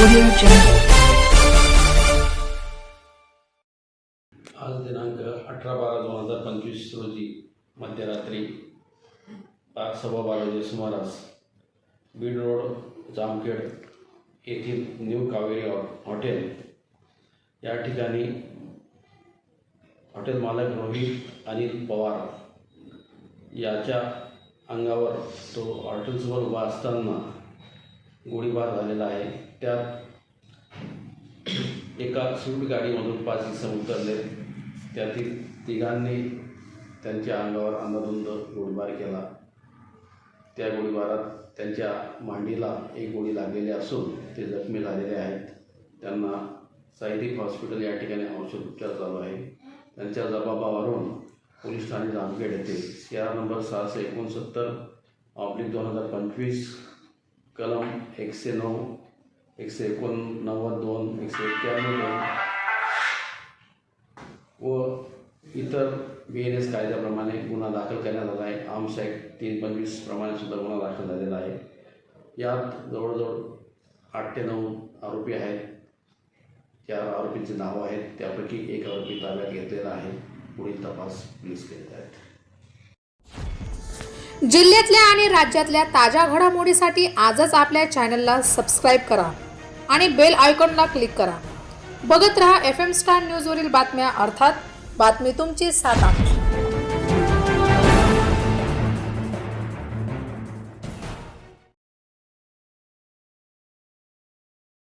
आज दिनांक अठरा बारा दोन हजार पंचवीस रोजी मध्यरात्री पाच सव्वा बाराच्या सुमारास बीड रोड जामखेड येथील न्यू कावेरी हॉटेल या ठिकाणी हॉटेल मालक रोहित अनिल पवार याच्या अंगावर तो हॉटेलसमोर उभा असताना गोळीबार झालेला आहे. त्यात एका स्विफ्ट गाडीमधून पाच इसम उतरले. त्यातील तिघांनी त्यांच्या अंगावर अंधाधुंद गोळीबार केला. त्या गोळीबारात त्यांच्या मांडीला एक गोळी लागलेली असून ते जखमी झालेले आहेत. त्यांना सायदिक हॉस्पिटल या ठिकाणी औषध उपचार चालू आहे. त्यांच्या जबाबावरून पोलीस ठाणे जामखेड येथे. सी आर नंबर सहाशे एकोणसत्तर ऑब्लिक दोन हजार पंचवीस कलम एकशे नऊ एकशे एकोणनव्वद दोन एकशे एक्क्याण्णव दोन व इतर बी एन एस कायद्याप्रमाणे गुन्हा दाखल करण्यात आला आहे. आर्म्स ॲक्ट तीन पंचवीस प्रमाणे सुद्धा गुन्हा दाखल झालेला आहे. यात जवळजवळ आठ ते नऊ आरोपी आहेत. त्या आरोपींची नावं आहेत. त्यापैकी एक आरोपी ताब्यात घेतलेला आहे. पुढील तपास पोलीस करीत आहेत. जिल्ह्यातल्या आणि राज्यातल्या ताज्या घडामोडीसाठी आजच आपल्या चॅनलला सबस्क्राईब करा आणि बेल आयकॉनला क्लिक करा. बघत रहा एफ एम स्टार न्यूजवरील बातम्या अर्थात बातमी तुमची सात आमची